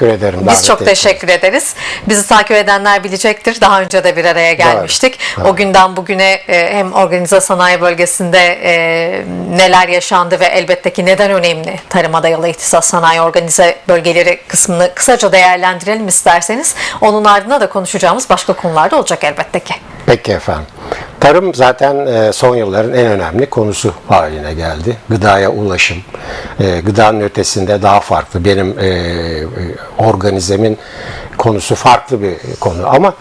teşekkür ederim. Biz çok ettiğiniz teşekkür ederiz. Bizi takip edenler bilecektir. Daha önce de bir araya gelmiştik. Doğru. O günden bugüne e, hem organize sanayi bölgesinde e, neler yaşandı ve elbette ki neden önemli tarıma dayalı ihtisas sanayi organize bölgeleri kısmını kısaca değerlendirelim isterseniz. Onun ardına da konuşacağımız başka konular da olacak elbette ki. Peki efendim. Tarım zaten e, son yılların en önemli konusu haline geldi. Gıdaya ulaşım, e, gıdanın ötesinde daha farklı. Benim e, organizemin konusu farklı bir konu ama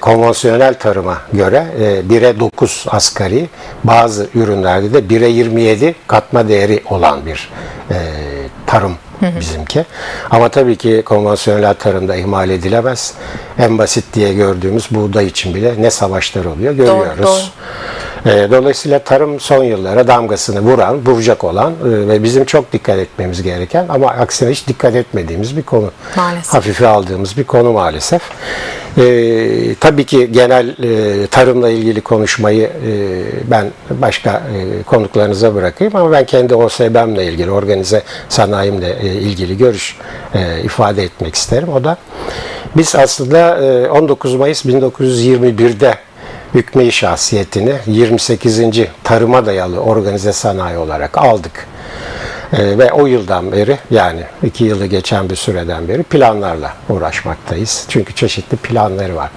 konvansiyonel tarıma göre e, 1'e 9 asgari, bazı ürünlerde de 1'e 27 katma değeri olan bir tarım bizimki. Ama tabii ki konvansiyonel tarımda ihmal edilemez. En basit diye gördüğümüz buğday için bile ne savaşlar oluyor görüyoruz. E, Dolayısıyla tarım son yıllara damgasını vuran, vuracak olan e, ve bizim çok dikkat etmemiz gereken ama aksine hiç dikkat etmediğimiz bir konu. Maalesef. Hafife aldığımız bir konu maalesef. E, tabii ki genel e, tarımla ilgili konuşmayı e, ben başka e, konuklarınıza bırakayım ama ben kendi OSB'mle ilgili, organize sanayimle e, ilgili görüş e, ifade etmek isterim. O da biz aslında e, 19 Mayıs 1921'de hükmü şahsiyetini 28. tarıma dayalı organize sanayi olarak aldık. Ee, ve o yıldan beri yani iki yılı geçen bir süreden beri planlarla uğraşmaktayız. Çünkü çeşitli planları var.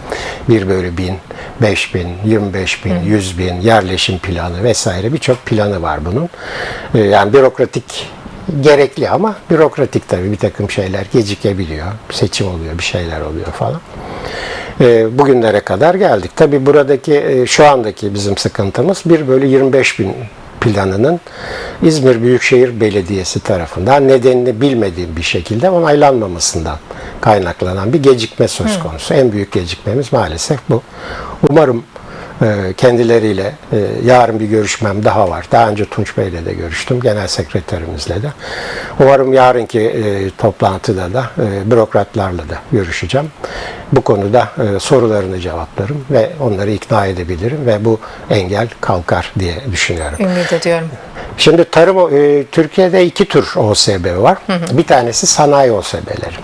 1 bölü 1000, 5000, 25 bin, 100 bin, yerleşim planı vesaire birçok planı var bunun. Ee, yani bürokratik gerekli ama bürokratik tabii bir takım şeyler gecikebiliyor. Seçim oluyor, bir şeyler oluyor falan. E, bugünlere kadar geldik. Tabii buradaki e, şu andaki bizim sıkıntımız 1 bölü 25 bin planının İzmir Büyükşehir Belediyesi tarafından nedenini bilmediğim bir şekilde onaylanmamasından kaynaklanan bir gecikme söz konusu. En büyük gecikmemiz maalesef bu. Umarım kendileriyle e, yarın bir görüşmem daha var. Daha önce Tunç Bey'le de görüştüm, genel sekreterimizle de. Umarım yarınki e, toplantıda da e, bürokratlarla da görüşeceğim. Bu konuda sorularını cevaplarım ve onları ikna edebilirim ve bu engel kalkar diye düşünüyorum. Ümit ediyorum. Şimdi tarım e, Türkiye'de iki tür OSB var. Bir tanesi sanayi OSB'leri.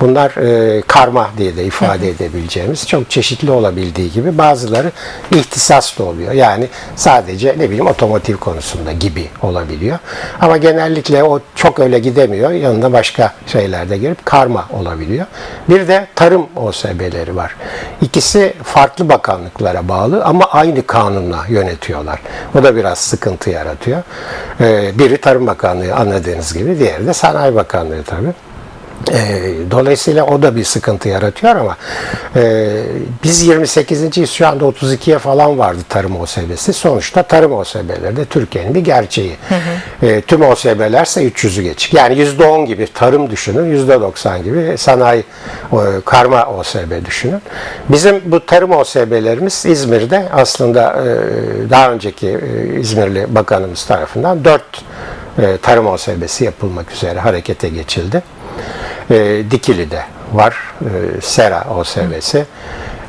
Bunlar e, karma diye de ifade edebileceğimiz çok çeşitli olabildiği gibi bazıları ihtisas da oluyor. Yani sadece ne bileyim otomotiv konusunda gibi olabiliyor. Ama genellikle o çok öyle gidemiyor. Yanında başka şeyler de girip karma olabiliyor. Bir de tarım OSB'leri var. İkisi farklı bakanlıklara bağlı ama aynı kanunla yönetiyorlar. Bu da biraz sıkıntı yaratıyor. Ee, biri Tarım Bakanlığı anladığınız gibi, diğeri de Sanayi Bakanlığı tabii. Ee, dolayısıyla o da bir sıkıntı yaratıyor ama e, biz 28. şu anda 32'ye falan vardı tarım OSB'si. Sonuçta tarım OSB'leri de Türkiye'nin bir gerçeği. E, tüm OSB'ler ise 300'ü geçik. Yani %10 gibi tarım düşünün, %90 gibi sanayi o, karma OSB düşünün. Bizim bu tarım OSB'lerimiz İzmir'de aslında e, daha önceki e, İzmirli bakanımız tarafından 4 e, tarım OSB'si yapılmak üzere harekete geçildi. E, Dikili'de var, e, Sera OSB'si.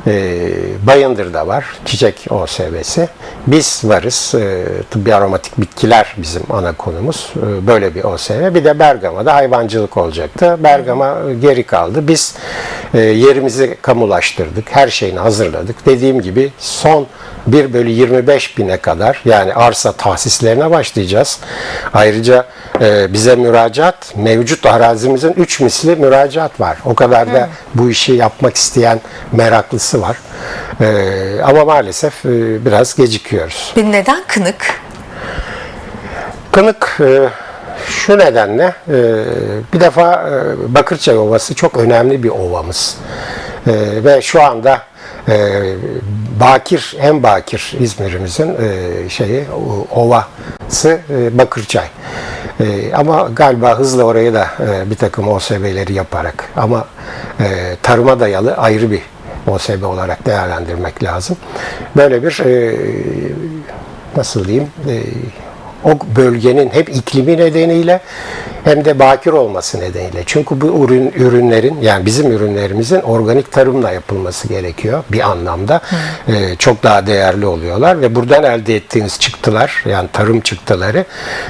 E, Bayındır'da var, Çiçek OSB'si. Biz varız, e, tıbbi aromatik bitkiler bizim ana konumuz. E, böyle bir OSB. Bir de Bergama'da hayvancılık olacaktı. Bergama geri kaldı. Biz e, yerimizi kamulaştırdık, her şeyini hazırladık. Dediğim gibi son 1 bölü 25 bine kadar yani arsa tahsislerine başlayacağız. Ayrıca e, bize müracaat, mevcut arazimizin 3 misli müracaat var. O kadar da bu işi yapmak isteyen meraklısı var. E, ama maalesef e, biraz gecikiyoruz. Bir neden kınık? Kınık e, şu nedenle e, bir defa e, Bakırçay Ovası çok önemli bir ovamız. E, ve şu anda e, bakir en bakir İzmir'imizin e, şeyi ovası e, Bakırçay. E, ama galiba hızla orayı da e, bir takım OSB'leri yaparak ama e, tarıma dayalı ayrı bir OSB olarak değerlendirmek lazım. Böyle bir e, nasıl diyeyim e, O bölgenin hep iklimi nedeniyle hem de bakir olması nedeniyle. Çünkü bu ürün ürünlerin yani bizim ürünlerimizin organik tarımla yapılması gerekiyor bir anlamda. Ee, çok daha değerli oluyorlar ve buradan elde ettiğiniz çıktılar yani tarım çıktıları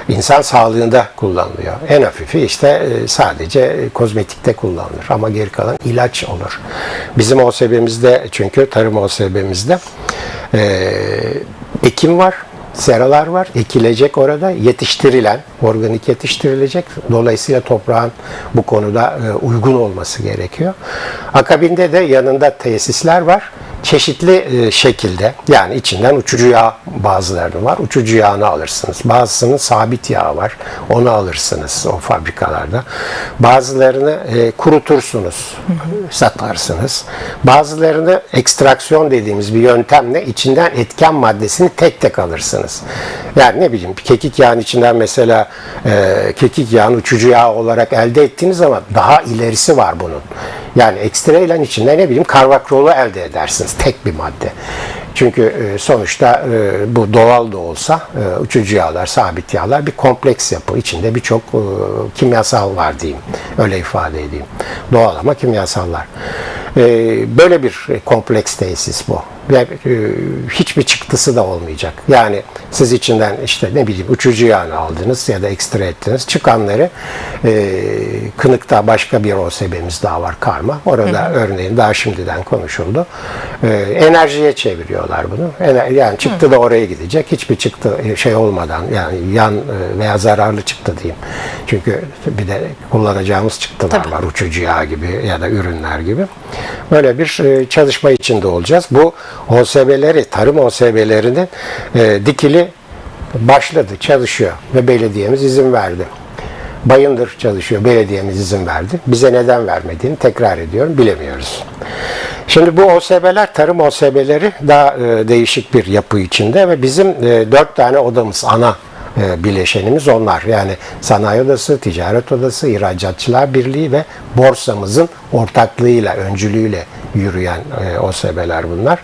insan sağlığında kullanılıyor. En hafifi işte e, sadece kozmetikte kullanılır ama geri kalan ilaç olur. Bizim OSB'mizde çünkü tarım OSB'mizde e, ekim var seralar var. Ekilecek orada. Yetiştirilen, organik yetiştirilecek. Dolayısıyla toprağın bu konuda e, uygun olması gerekiyor. Akabinde de yanında tesisler var. Çeşitli e, şekilde yani içinden uçucu yağ bazılarının var. Uçucu yağını alırsınız. Bazısının sabit yağı var. Onu alırsınız o fabrikalarda. Bazılarını e, kurutursunuz. Satarsınız. Bazılarını ekstraksiyon dediğimiz bir yöntemle içinden etken maddesini tek tek alırsınız. Yani ne bileyim kekik yağının içinden mesela e, kekik yağını uçucu yağ olarak elde ettiğiniz zaman daha ilerisi var bunun. Yani ekstra ile içinden ne bileyim karvakrolu elde edersiniz. Tek bir madde. Çünkü e, sonuçta e, bu doğal da olsa e, uçucu yağlar, sabit yağlar bir kompleks yapı. İçinde birçok kimyasal var diyeyim. Öyle ifade edeyim. Doğal ama kimyasallar. Böyle bir kompleks tesis bu. Ve hiçbir çıktısı da olmayacak. Yani siz içinden işte ne bileyim uçucu yağını aldınız ya da ekstra ettiniz. Çıkanları e, kınıkta başka bir OSB'miz daha var karma. Orada örneğin daha şimdiden konuşuldu. E, enerjiye çeviriyorlar bunu. Ener- yani çıktı da oraya gidecek. Hiçbir çıktı e, şey olmadan yani yan e, veya zararlı çıktı diyeyim. Çünkü bir de kullanacağımız çıktılar Tabii. var. Uçucu yağ gibi ya da ürünler gibi. Böyle bir e, çalışma içinde olacağız. Bu OSB'leri, tarım OSB'lerinin e, dikili başladı, çalışıyor ve belediyemiz izin verdi. Bayındır çalışıyor, belediyemiz izin verdi. Bize neden vermediğini tekrar ediyorum, bilemiyoruz. Şimdi bu OSB'ler, tarım OSB'leri daha e, değişik bir yapı içinde ve bizim e, dört tane odamız, ana bileşenimiz onlar. Yani sanayi odası, ticaret odası, ihracatçılar birliği ve borsamızın ortaklığıyla, öncülüğüyle yürüyen e, OSB'ler bunlar.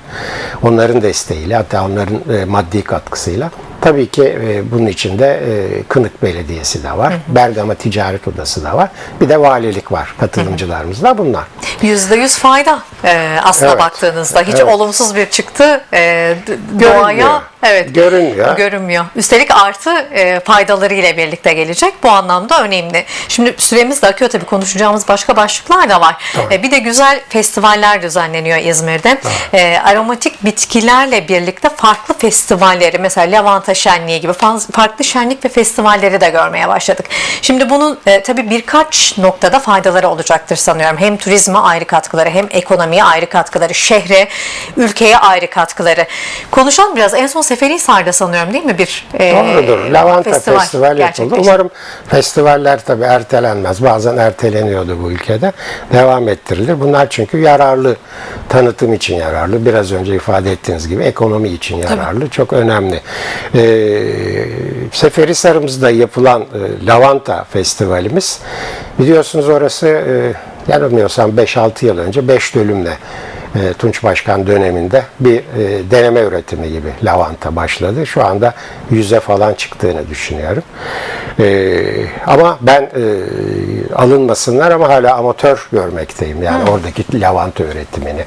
Onların desteğiyle hatta onların e, maddi katkısıyla. Tabii ki e, bunun içinde e, Kınık Belediyesi de var. Bergama Ticaret Odası da var. Bir de valilik var. Katılımcılarımız da bunlar. %100 fayda e, aslına Evet. baktığınızda. Hiç Evet. olumsuz bir çıktı e, Görünmüyor. doğaya evet Görünmüyor. görünmüyor. Üstelik artı e, faydaları ile birlikte gelecek. Bu anlamda önemli. Şimdi süremiz de akıyor tabii konuşacağımız başka başlıklar da var. E, bir de güzel festivaller düzenleniyor İzmir'de. E, aromatik bitkilerle birlikte farklı festivalleri mesela Lavanta Şenliği gibi farklı şenlik ve festivalleri de görmeye başladık. Şimdi bunun e, tabii birkaç noktada faydaları olacaktır sanıyorum. Hem turizme ayrı katkıları hem ekonomiye ayrı katkıları, şehre, ülkeye ayrı katkıları. Konuşalım biraz. En son Seferihisar'da sanıyorum değil mi bir e, Doğrudur. Lavanta festival festival, yapıldı. Umarım festivaller tabii ertelenmez. Bazen erteleniyordu bu ülkede. Devam ettirilir. Bunlar çünkü yararlı. Tanıtım için yararlı. Biraz önce ifade ettiğiniz gibi ekonomi için yararlı. Çok önemli. Ee, Seferihisar'ımızda yapılan e, Lavanta Festivalimiz biliyorsunuz orası e, yanılmıyorsam 5-6 yıl önce 5 bölümle e, Tunç Başkan döneminde bir e, deneme üretimi gibi lavanta başladı. Şu anda yüze falan çıktığını düşünüyorum. E, ama ben e, alınmasınlar ama hala amatör görmekteyim yani oradaki lavanta üretimini.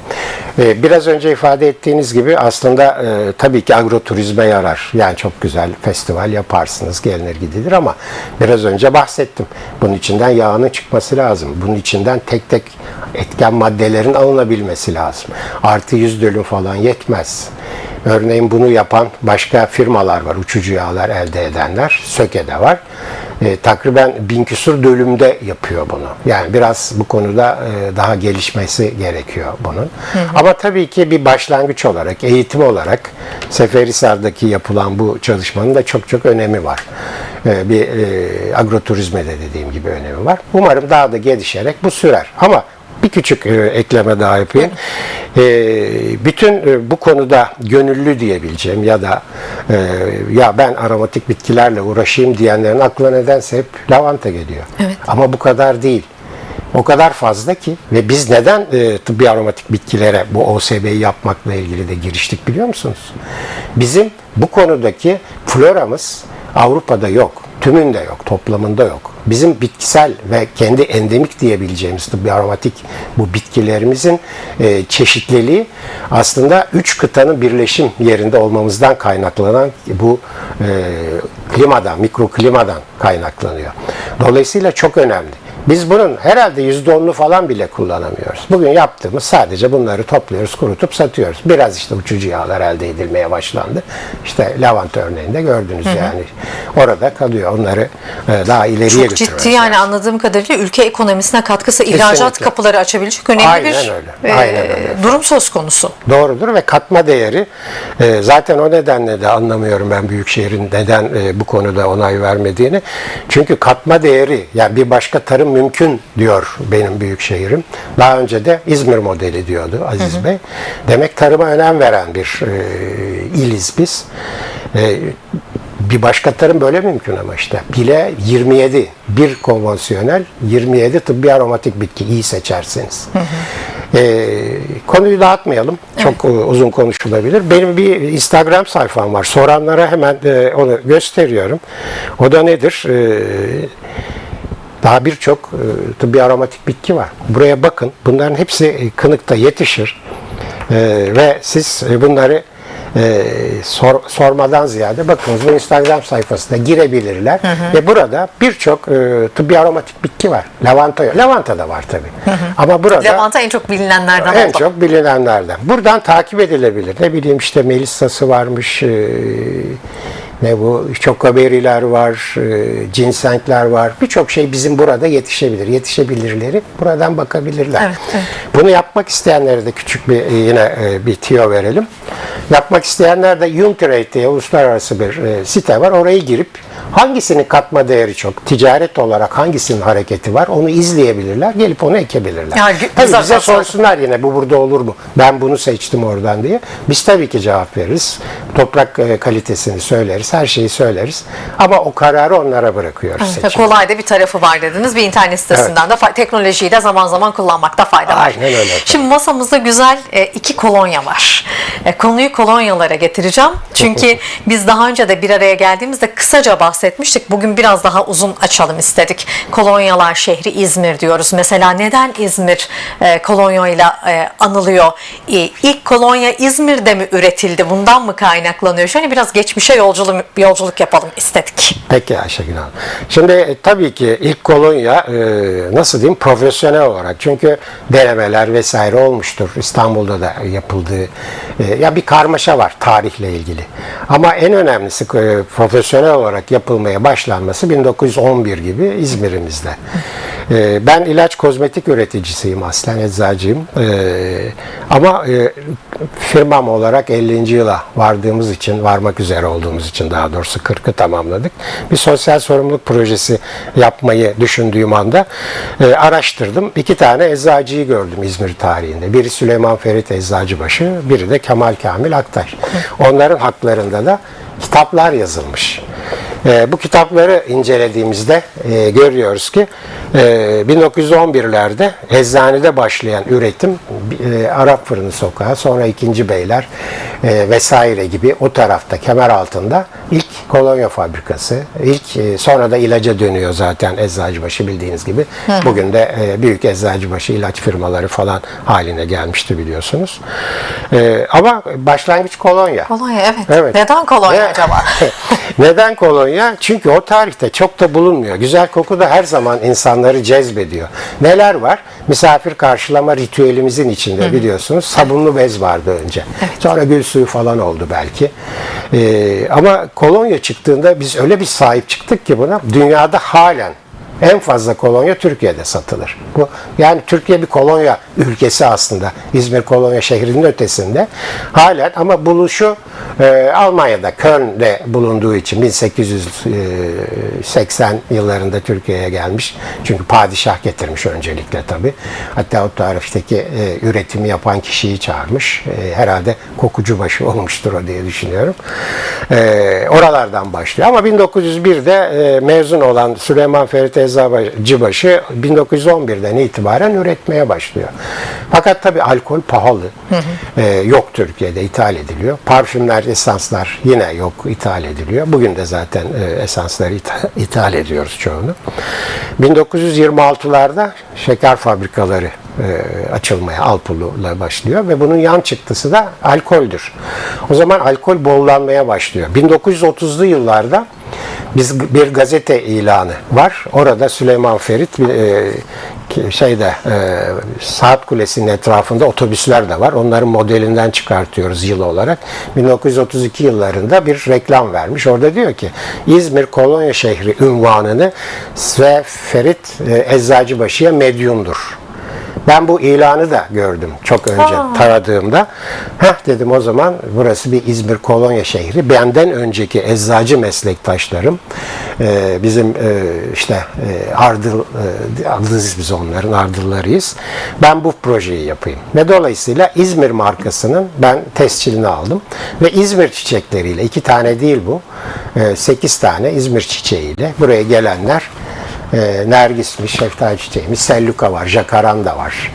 E, biraz önce ifade ettiğiniz gibi aslında e, tabii ki agroturizme yarar. Yani çok güzel festival yaparsınız, gelinir gidilir ama biraz önce bahsettim. Bunun içinden yağının çıkması lazım. Bunun içinden tek tek etken maddelerin alınabilmesi lazım. Artı yüz dönüm falan yetmez. Örneğin bunu yapan başka firmalar var. Uçucu yağlar elde edenler. Söke'de var. E, takriben bin küsur dönümde yapıyor bunu. Yani biraz bu konuda e, daha gelişmesi gerekiyor bunun. Ama tabii ki bir başlangıç olarak, eğitim olarak Seferihisar'daki yapılan bu çalışmanın da çok çok önemi var. E, bir e, agroturizme de dediğim gibi önemi var. Umarım daha da gelişerek bu sürer. Ama bir küçük e, ekleme daha yapayım. E, bütün e, bu konuda gönüllü diyebileceğim ya da e, ya ben aromatik bitkilerle uğraşayım diyenlerin aklına nedense hep lavanta geliyor. Evet. Ama bu kadar değil. O kadar fazla ki ve biz neden e, tıbbi aromatik bitkilere bu OSB'yi yapmakla ilgili de giriştik biliyor musunuz? Bizim bu konudaki floramız Avrupa'da yok. Tümünde yok, toplamında yok. Bizim bitkisel ve kendi endemik diyebileceğimiz tıbbi aromatik bu bitkilerimizin e, çeşitliliği aslında üç kıtanın birleşim yerinde olmamızdan kaynaklanan bu e, klimadan, mikroklimadan kaynaklanıyor. Dolayısıyla çok önemli. Biz bunun herhalde %10'unu falan bile kullanamıyoruz. Bugün yaptığımız sadece bunları topluyoruz, kurutup satıyoruz. Biraz işte uçucu yağlar elde edilmeye başlandı. İşte lavanta örneğinde gördünüz yani. Orada kalıyor. Onları e, daha ileriye Çok götürmemiz ciddi yani lazım. anladığım kadarıyla ülke ekonomisine katkısı ihracat Kesinlikle. kapıları açabilecek önemli Aynen bir öyle, e, aynen öyle. durum söz konusu. Doğrudur ve katma değeri e, zaten o nedenle de anlamıyorum ben Büyükşehir'in neden e, bu konuda onay vermediğini. Çünkü katma değeri yani bir başka tarım mümkün diyor benim Büyükşehir'im. Daha önce de İzmir modeli diyordu Aziz Bey. Demek tarıma önem veren bir e, iliz biz. E, bir başka tarım böyle mümkün ama işte. Bile 27, bir konvansiyonel, 27 tıbbi aromatik bitki iyi seçerseniz. Ee, konuyu dağıtmayalım. Çok e, uzun konuşulabilir. Benim bir Instagram sayfam var. Soranlara hemen e, onu gösteriyorum. O da nedir? Ee, daha birçok e, tıbbi aromatik bitki var. Buraya bakın. Bunların hepsi e, kınıkta yetişir. E, ve siz bunları e, sor- sormadan ziyade bakınız bu Instagram sayfasına girebilirler. Ve burada birçok e, tıbbi aromatik bitki var. Lavanta yok. Lavanta da var tabii. Ama burada Lavanta en çok bilinenlerden en oldu. çok bilinenlerden. Buradan takip edilebilir. Ne bileyim işte Melissa'sı varmış, e, ne bu çokoberiler var, e, ginsengler var. Birçok şey bizim burada yetişebilir. Yetişebilirleri buradan bakabilirler. Evet, evet. Bunu yapmak isteyenlere de küçük bir e, yine e, bir tiyo verelim. Yapmak isteyenler de Juntrade diye uluslararası bir e, site var. Oraya girip hangisinin katma değeri çok, ticaret olarak hangisinin hareketi var onu izleyebilirler. Gelip onu ekebilirler. Yani Tabii güzel bize sorsunlar yine bu burada olur mu? Ben bunu seçtim oradan diye. Biz tabii ki cevap veririz. Toprak e, kalitesini söyleriz. Her şeyi söyleriz. Ama o kararı onlara bırakıyoruz. Evet, seçim. kolay da bir tarafı var dediniz. Bir internet sitesinden de fa- teknolojiyi de zaman zaman kullanmakta fayda var. Aynen öyle. Şimdi masamızda güzel e, iki kolonya var. Konuyu kolonyalara getireceğim. Çünkü biz daha önce de bir araya geldiğimizde kısaca bahsetmiştik. Bugün biraz daha uzun açalım istedik. Kolonyalar şehri İzmir diyoruz. Mesela neden İzmir e, kolonyayla e, anılıyor? E, ilk kolonya İzmir'de mi üretildi? Bundan mı kaynaklanıyor? Şöyle biraz geçmişe yolculuk, yolculuk yapalım istedik. Peki Ayşegül Hanım. Şimdi e, tabii ki ilk kolonya e, nasıl diyeyim profesyonel olarak çünkü denemeler vesaire olmuştur. İstanbul'da da yapıldığı e, ya bir karmaşa var tarihle ilgili. Ama en önemlisi e, profesyonel olarak yapılmaya başlanması 1911 gibi İzmir'imizde. E, ben ilaç kozmetik üreticisiyim aslen eczacıyım. E, ama e, firmam olarak 50. yıla vardığımız için, varmak üzere olduğumuz için daha doğrusu 40'ı tamamladık. Bir sosyal sorumluluk projesi yapmayı düşündüğüm anda e, araştırdım. İki tane eczacıyı gördüm İzmir tarihinde. Biri Süleyman Ferit Eczacıbaşı, biri de Kemal Kamil Aktaş. Onların haklarında da kitaplar yazılmış. E, bu kitapları incelediğimizde e, görüyoruz ki e, 1911'lerde eczanede başlayan üretim e, Arap Fırını Sokağı, sonra ikinci Beyler e, vesaire gibi o tarafta kemer altında ilk kolonya fabrikası, ilk e, sonra da ilaca dönüyor zaten Eczacıbaşı bildiğiniz gibi. Bugün de e, büyük Eczacıbaşı ilaç firmaları falan haline gelmişti biliyorsunuz. E, ama başlangıç kolonya. Kolonya evet. Evet. Neden kolonya Ne- acaba? Neden kolonya? Çünkü o tarihte çok da bulunmuyor. Güzel koku da her zaman insanları cezbediyor. Neler var? Misafir karşılama ritüelimizin içinde biliyorsunuz sabunlu bez vardı önce. Sonra gül suyu falan oldu belki. Ee, ama kolonya çıktığında biz öyle bir sahip çıktık ki buna dünyada halen en fazla kolonya Türkiye'de satılır. Bu yani Türkiye bir kolonya ülkesi aslında. İzmir kolonya şehrinin ötesinde. Halen ama buluşu e, Almanya'da Köln'de bulunduğu için 1880 yıllarında Türkiye'ye gelmiş. Çünkü padişah getirmiş öncelikle tabi. Hatta o tarifteki e, üretimi yapan kişiyi çağırmış. E, herhalde kokucu başı olmuştur o diye düşünüyorum. E, oralardan başlıyor. Ama 1901'de e, mezun olan Süleyman Ferit Eczacıbaşı 1911'den itibaren üretmeye başlıyor. Fakat tabi alkol pahalı. E, yok Türkiye'de ithal ediliyor. Parfümler esanslar yine yok, ithal ediliyor. Bugün de zaten e, esansları ithal, ithal ediyoruz çoğunu. 1926'larda şeker fabrikaları e, açılmaya Alpulu'la başlıyor ve bunun yan çıktısı da alkoldür. O zaman alkol bollanmaya başlıyor. 1930'lu yıllarda biz bir gazete ilanı var. Orada Süleyman Ferit e, şeyde e, saat kulesinin etrafında otobüsler de var. Onların modelinden çıkartıyoruz yıl olarak. 1932 yıllarında bir reklam vermiş. Orada diyor ki İzmir Kolonya şehri ünvanını ve Ferit e, Eczacıbaşı'ya medyumdur. Ben bu ilanı da gördüm çok önce taradığımda. Heh dedim o zaman burası bir İzmir kolonya şehri. Benden önceki eczacı meslektaşlarım e, bizim e, işte e, ardıl e, ardılız biz onların ardıllarıyız. Ben bu projeyi yapayım. Ve dolayısıyla İzmir markasının ben tescilini aldım. Ve İzmir çiçekleriyle iki tane değil bu. E, sekiz tane İzmir çiçeğiyle buraya gelenler e, nergismiş, şeftali çiçeğimiz, selluka var, jakaranda var,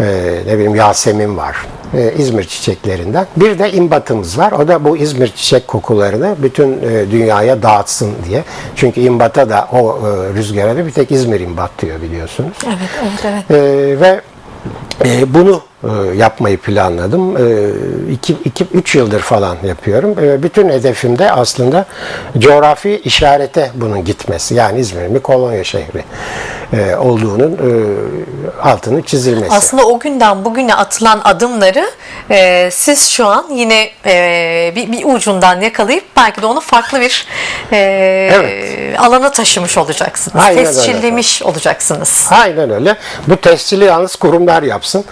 e, ne bileyim yasemin var. E, İzmir çiçeklerinden. Bir de imbatımız var. O da bu İzmir çiçek kokularını bütün e, dünyaya dağıtsın diye. Çünkü imbata da o e, rüzgara da bir tek İzmir imbat diyor biliyorsunuz. Evet, evet, evet. E, ve e, bunu e, yapmayı planladım. 2-3 yıldır falan yapıyorum. E, bütün hedefim de aslında coğrafi işarete bunun gitmesi. Yani İzmir'in bir kolonya şehri e, olduğunun e, altının çizilmesi. Aslında o günden bugüne atılan adımları e, siz şu an yine e, bir, bir ucundan yakalayıp belki de onu farklı bir e, Evet. alana taşımış olacaksınız. Aynen öyle. Tescillemiş olacaksınız. Aynen öyle. Bu tescili yalnız kurumlar yapsın.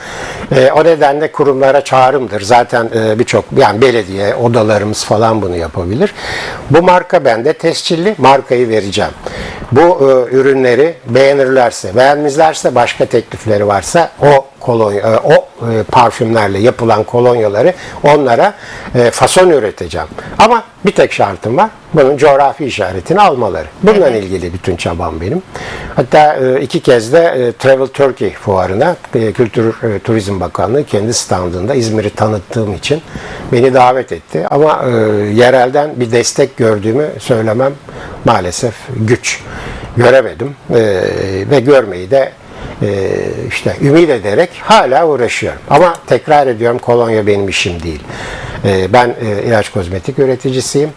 E, o nedenle kurumlara çağrımdır. Zaten e, birçok yani belediye, odalarımız falan bunu yapabilir. Bu marka bende tescilli markayı vereceğim. Bu e, ürünleri beğenirlerse, beğenmezlerse başka teklifleri varsa o kolonya, e, o e, parfümlerle yapılan kolonyaları onlara e, fason üreteceğim. Ama bir tek şartım var. Bunun coğrafi işaretini almaları. Bununla ilgili bütün çabam benim. Hatta iki kez de Travel Turkey fuarına Kültür Turizm Bakanlığı kendi standında İzmir'i tanıttığım için beni davet etti. Ama yerelden bir destek gördüğümü söylemem maalesef güç. Göremedim ve görmeyi de e, işte ümit ederek hala uğraşıyorum. Ama tekrar ediyorum kolonya benim işim değil. E, ben e, ilaç kozmetik üreticisiyim.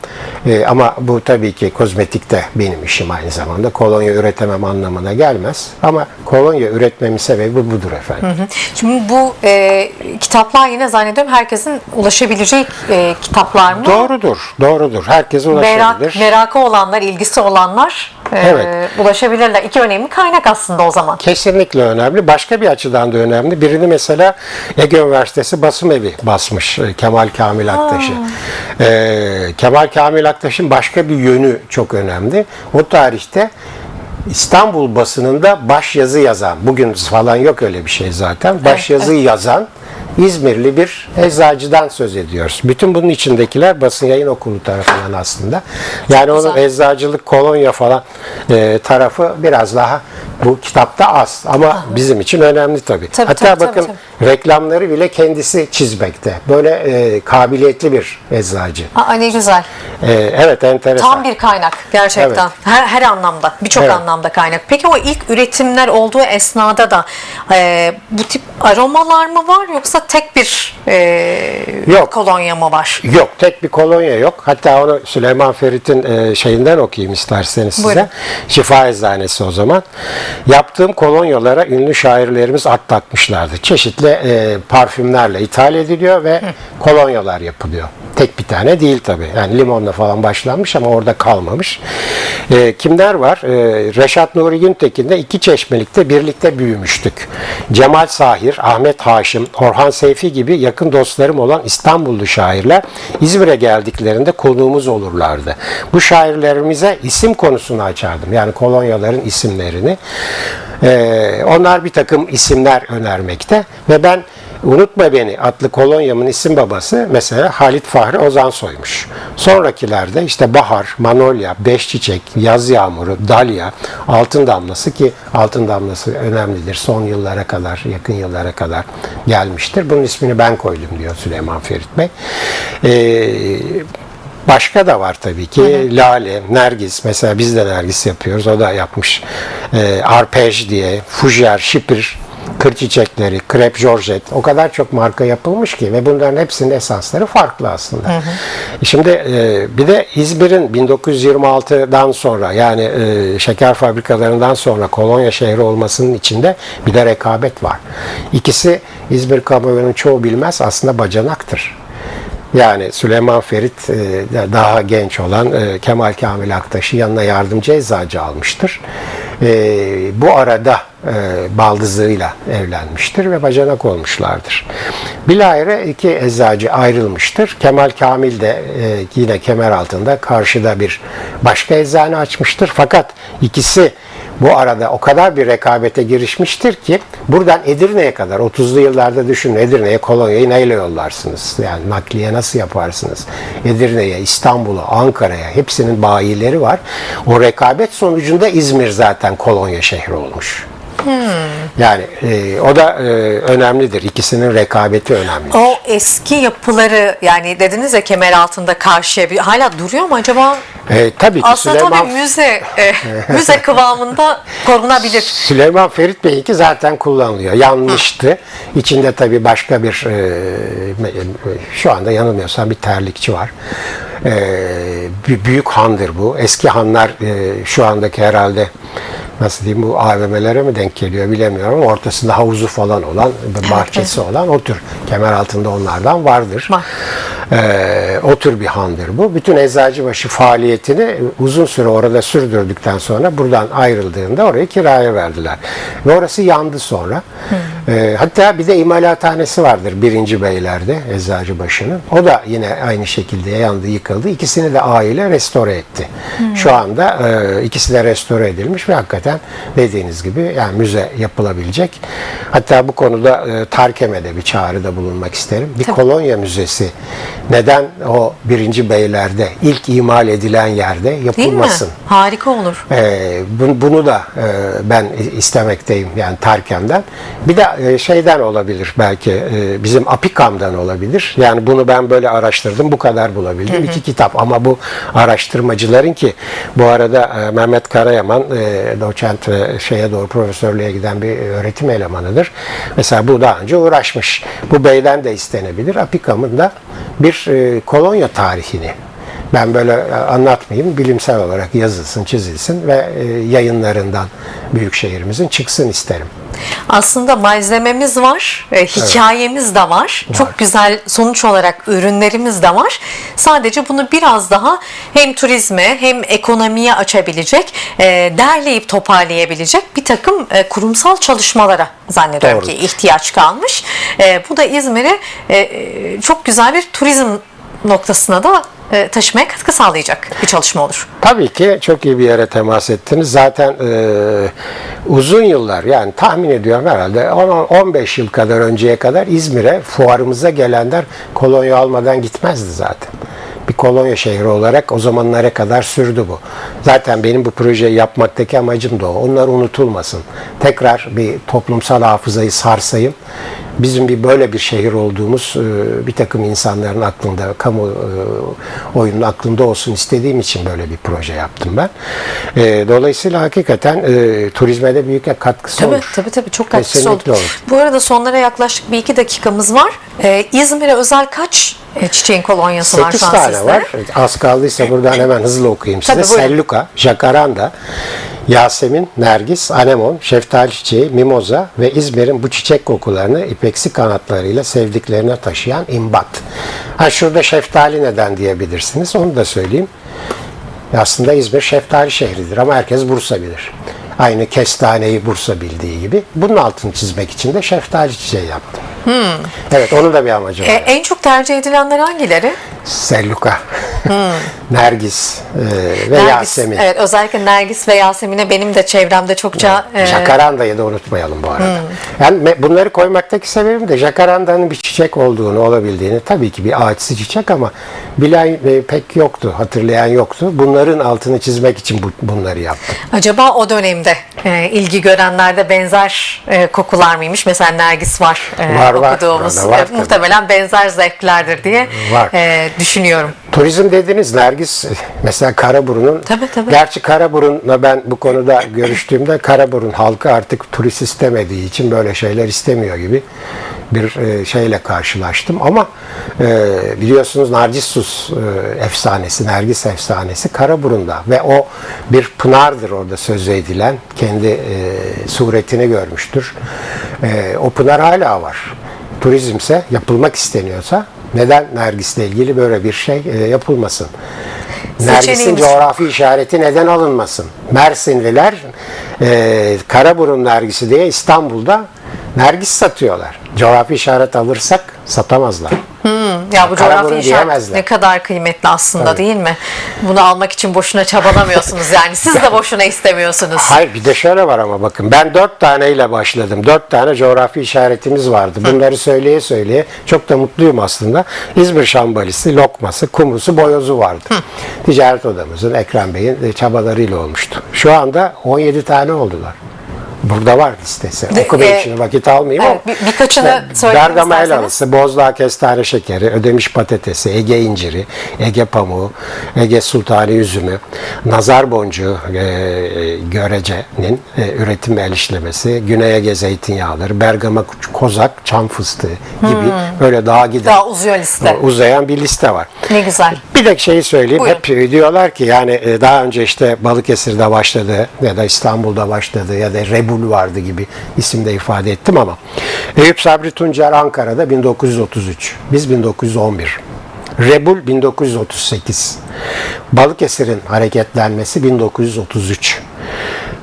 E, ama bu tabii ki kozmetik de benim işim aynı zamanda. Kolonya üretemem anlamına gelmez. Ama kolonya üretmemin sebebi budur efendim. Şimdi bu e, kitaplar yine zannediyorum herkesin ulaşabileceği e, kitaplar mı? Doğrudur, doğrudur. Herkes Merak, ulaşabilir. merakı olanlar, ilgisi olanlar e, Evet. ulaşabilirler. İki önemli kaynak aslında o zaman. Kesinlikle önemli. Başka bir açıdan da önemli. Birini mesela Ege Üniversitesi basım evi basmış e, Kemal Kamil Aktaş'ı. Ee, Kemal Kamil Aktaş'ın başka bir yönü çok önemli. O tarihte İstanbul basınında baş yazı yazan, bugün falan yok öyle bir şey zaten, baş yazı yazan İzmirli bir eczacıdan söz ediyoruz. Bütün bunun içindekiler basın yayın okulu tarafından aslında. Yani onun eczacılık, kolonya falan e, tarafı biraz daha bu kitapta az ama bizim için önemli tabii. Tabii, Hatta tabii, bakın tabii, reklamları bile kendisi çizmekte. Böyle e, kabiliyetli bir eczacı. Aa, ne güzel. E, evet enteresan. Tam bir kaynak gerçekten. Evet. Her, her anlamda, birçok Evet. anlamda kaynak. Peki o ilk üretimler olduğu esnada da e, bu tip aromalar mı var yoksa tek bir e, Yok. kolonya mı var? Yok tek bir kolonya yok. Hatta onu Süleyman Ferit'in e, şeyinden okuyayım isterseniz size. Buyurun. Şifa Eczanesi o zaman. Yaptığım kolonyalara ünlü şairlerimiz at takmışlardı. Çeşitli e, parfümlerle ithal ediliyor ve kolonyalar yapılıyor. Tek bir tane değil tabii. Yani limonla falan başlanmış ama orada kalmamış. E, kimler var? E, Reşat Nuri Güntekin'de iki çeşmelikte birlikte büyümüştük. Cemal Sahir, Ahmet Haşim, Orhan Seyfi gibi yakın dostlarım olan İstanbullu şairler İzmir'e geldiklerinde konuğumuz olurlardı. Bu şairlerimize isim konusunu açardım. Yani kolonyaların isimlerini. E, onlar bir takım isimler önermekte ve ben Unutma Beni adlı kolonyamın isim babası mesela Halit Fahri Ozansoy'muş. Sonrakilerde işte Bahar, Manolya, Beş Çiçek, Yaz Yağmuru, Dalya, Altın Damlası ki Altın Damlası önemlidir. Son yıllara kadar, yakın yıllara kadar gelmiştir. Bunun ismini ben koydum diyor Süleyman Ferit Bey. Ee, Başka da var tabii ki. Lale, Nergis. Mesela biz de Nergis yapıyoruz. O da yapmış. Ee, Arpej diye, Fujer, Şipir, kır çiçekleri, krep Georgette. O kadar çok marka yapılmış ki ve bunların hepsinin esansları farklı aslında. Şimdi e, bir de İzmir'in 1926'dan sonra yani e, şeker fabrikalarından sonra kolonya şehri olmasının içinde bir de rekabet var. İkisi İzmir kamuoyunun çoğu bilmez aslında bacanaktır. Yani Süleyman Ferit e, daha genç olan e, Kemal Kamil Aktaş'ı yanına yardımcı eczacı almıştır. E, Bu arada baldızıyla evlenmiştir ve bacanak olmuşlardır. Bilahare iki eczacı ayrılmıştır. Kemal Kamil de yine kemer altında karşıda bir başka eczane açmıştır. Fakat ikisi bu arada o kadar bir rekabete girişmiştir ki buradan Edirne'ye kadar 30'lu yıllarda düşünün Edirne'ye kolonyayı neyle yollarsınız? Yani nakliye nasıl yaparsınız? Edirne'ye, İstanbul'a, Ankara'ya hepsinin bayileri var. O rekabet sonucunda İzmir zaten kolonya şehri olmuş. Yani e, o da e, önemlidir. İkisinin rekabeti önemli. O eski yapıları yani dediniz ya kemer altında karşıya bir hala duruyor mu acaba? E, tabii ki Aslında Süleyman tabii müze e, müze kıvamında korunabilir. Süleyman Ferit Bey'inki zaten kullanılıyor. Yanmıştı. İçinde tabii başka bir e, me- şu anda yanılmıyorsam bir terlikçi var. E, büyük handır bu. Eski hanlar e, şu andaki herhalde nasıl diyeyim bu AVM'lere mi denk geliyor bilemiyorum. Ortasında havuzu falan olan, bahçesi olan o tür kemer altında onlardan vardır. Var. Ee, o tür bir handır bu. Bütün Eczacıbaşı faaliyetini uzun süre orada sürdürdükten sonra buradan ayrıldığında orayı kiraya verdiler. Ve orası yandı sonra. Ee, hatta bir de imalathanesi vardır birinci beylerde Eczacıbaşı'nın. O da yine aynı şekilde yandı, yıkıldı. İkisini de aile restore etti. Şu anda e, ikisi de restore edilmiş ve hakikaten dediğiniz gibi yani müze yapılabilecek. Hatta bu konuda e, Tarkem'e de bir çağrıda bulunmak isterim. Bir kolonya müzesi neden o birinci beylerde ilk imal edilen yerde Değil mi? yapılmasın? Harika olur. Ee, bu- bunu da e, ben istemekteyim yani Tarkem'den. Bir de e, şeyden olabilir belki e, bizim Apikam'dan olabilir. Yani bunu ben böyle araştırdım bu kadar bulabildim. İki kitap ama bu araştırmacıların ki bu arada e, Mehmet Karayaman e, doçent ve şeye doğru profesörlüğe giden bir öğretim elemanıdır. Mesela bu daha önce uğraşmış. Bu beyden de istenebilir. Apikam'ın da bir e, kolonya tarihini ben böyle e, anlatmayayım. Bilimsel olarak yazılsın, çizilsin ve e, yayınlarından büyük şehrimizin çıksın isterim. Aslında malzememiz var, hikayemiz de var. Çok güzel sonuç olarak ürünlerimiz de var. Sadece bunu biraz daha hem turizme hem ekonomiye açabilecek, e, derleyip toparlayabilecek bir takım kurumsal çalışmalara zannediyorum Doğru. ki ihtiyaç kalmış. Bu da İzmir'e e, çok güzel bir turizm noktasına da e, taşımaya katkı sağlayacak bir çalışma olur. Tabii ki çok iyi bir yere temas ettiniz. Zaten e, uzun yıllar yani tahmin ediyorum herhalde 10-15 yıl kadar önceye kadar İzmir'e fuarımıza gelenler kolonya almadan gitmezdi zaten. Bir kolonya şehri olarak o zamanlara kadar sürdü bu. Zaten benim bu projeyi yapmaktaki amacım da o. Onlar unutulmasın. Tekrar bir toplumsal hafızayı sarsayım. Bizim bir böyle bir şehir olduğumuz e, bir takım insanların aklında, kamu e, oyunun aklında olsun istediğim için böyle bir proje yaptım ben. E, Dolayısıyla hakikaten turizme de büyük katkısı Tabii olur. tabii tabii çok katkısı olur. Kesinlikle olur. Bu arada sonlara yaklaşık bir iki dakikamız var. İzmir'e özel kaç çiçeğin kolonyası var 8 şu an tane sizde? var. Az kaldıysa buradan hemen hızlı okuyayım size. Tabii, buyurun. Selluka, Jacaranda, Yasemin, Nergis, Anemon, Şeftali Çiçeği, Mimoza ve İzmir'in bu çiçek kokularını ipeksi kanatlarıyla sevdiklerine taşıyan imbat. Ha şurada şeftali neden diyebilirsiniz. Onu da söyleyeyim. Aslında İzmir şeftali şehridir ama herkes Bursa bilir. Aynı kestaneyi Bursa bildiği gibi. Bunun altını çizmek için de şeftali çiçeği yaptım. Evet onun da bir amacı var. E, en çok tercih edilenler hangileri? Selluka, Nergis e, ve Nergis, Yasemin. Evet özellikle Nergis ve Yasemin'e benim de çevremde çokça e, Jacaranda'yı da unutmayalım bu arada. Hmm. Yani bunları koymaktaki sebebim de jacaranda'nın bir çiçek olduğunu, olabildiğini. Tabii ki bir ağaçsı çiçek ama bilen e, pek yoktu, hatırlayan yoktu. Bunların altını çizmek için bu, bunları yaptım. acaba o dönemde e, ilgi görenlerde benzer e, kokular mıymış? Mesela Nergis var, e, Var, var. okuduğumuz. Orada var E, tabii. muhtemelen benzer zevklerdir diye Var. e, düşünüyorum. Turizm dediniz Nergis mesela Karaburun'un Tabii, tabii. gerçi Karaburun'la ben bu konuda görüştüğümde Karaburun halkı artık turist istemediği için böyle şeyler istemiyor gibi bir e, şeyle karşılaştım ama e, biliyorsunuz Narcissus e, efsanesi, Nergis efsanesi Karaburun'da ve o bir pınardır orada sözü edilen kendi suretini görmüştür. E, o pınar hala var. Turizmse yapılmak isteniyorsa neden Nergis'le ilgili böyle bir şey e, yapılmasın? Nergis'in coğrafi işareti neden alınmasın? Mersinliler e, Karaburun Nergisi diye İstanbul'da Nergis satıyorlar. Coğrafi işaret alırsak satamazlar. Ya bu coğrafi işaret ne kadar kıymetli aslında değil mi? Bunu almak için boşuna çabalamıyorsunuz yani. Siz de boşuna istemiyorsunuz. Hayır bir de şöyle var ama bakın ben dört taneyle başladım. Dört tane coğrafi işaretimiz vardı. Bunları söyleye söyleye çok da mutluyum aslında. İzmir şambalisi, lokması, kumusu, boyozu vardı. Ticaret odamızın Ekrem Bey'in çabalarıyla olmuştu. Şu anda 17 tane oldular. Burada var listesi. De- Okumayayım e, şimdi vakit almayayım evet, ama. bir- birkaçını söylemek Bergama helvalısı, Bozdağ kestane şekeri, Ödemiş patatesi, Ege inciri, Ege pamuğu, Ege sultani üzümü, nazar boncuğu e, görecenin e, üretim ve el işlemesi, Güney Ege zeytinyağları, Bergama kozak, çam fıstığı gibi böyle daha giden Daha uzuyor liste. uzayan bir liste var. Ne güzel. Bir de şeyi söyleyeyim. Buyurun. Hep diyorlar ki yani e, daha önce işte Balıkesir'de başladı ya da İstanbul'da başladı ya da Rebul vardı gibi isimde ifade ettim ama Eyüp Sabri Tuncer Ankara'da 1933. Biz 1911. Rebul 1938. Balıkesir'in hareketlenmesi 1933.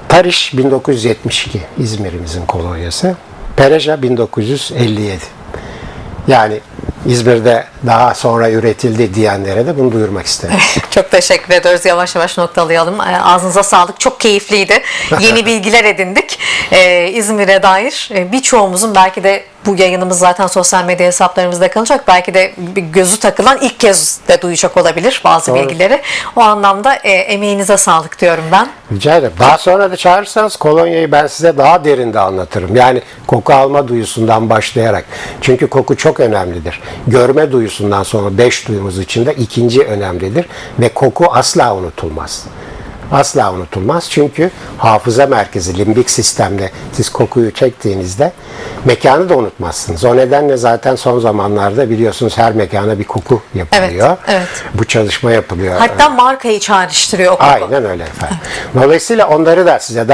Tariş 1972 İzmir'imizin kolonyası. Pereja 1957. Yani İzmir'de daha sonra üretildi diyenlere de bunu duyurmak isterim. Çok teşekkür ediyoruz. Yavaş yavaş noktalayalım. Ee, Ağzınıza sağlık. Çok keyifliydi. Yeni bilgiler edindik. Ee, İzmir'e dair e, birçoğumuzun belki de bu yayınımız zaten sosyal medya hesaplarımızda kalacak. Belki de bir gözü takılan ilk kez de duyacak olabilir bazı Doğru. bilgileri. O anlamda e, emeğinize sağlık diyorum ben. Rica ederim. Daha sonra da çağırırsanız kolonyayı ben size daha derinde anlatırım. Yani koku alma duyusundan başlayarak. Çünkü koku çok önemlidir. Görme duyusundan sonra beş duyumuz içinde ikinci önemlidir. Ve koku asla unutulmaz. Asla unutulmaz. Çünkü hafıza merkezi, limbik sistemde siz kokuyu çektiğinizde mekanı da unutmazsınız. O nedenle zaten son zamanlarda biliyorsunuz her mekana bir koku yapılıyor. evet. Bu çalışma yapılıyor. Hatta markayı çağrıştırıyor o koku. Aynen öyle efendim. Dolayısıyla onları da size daha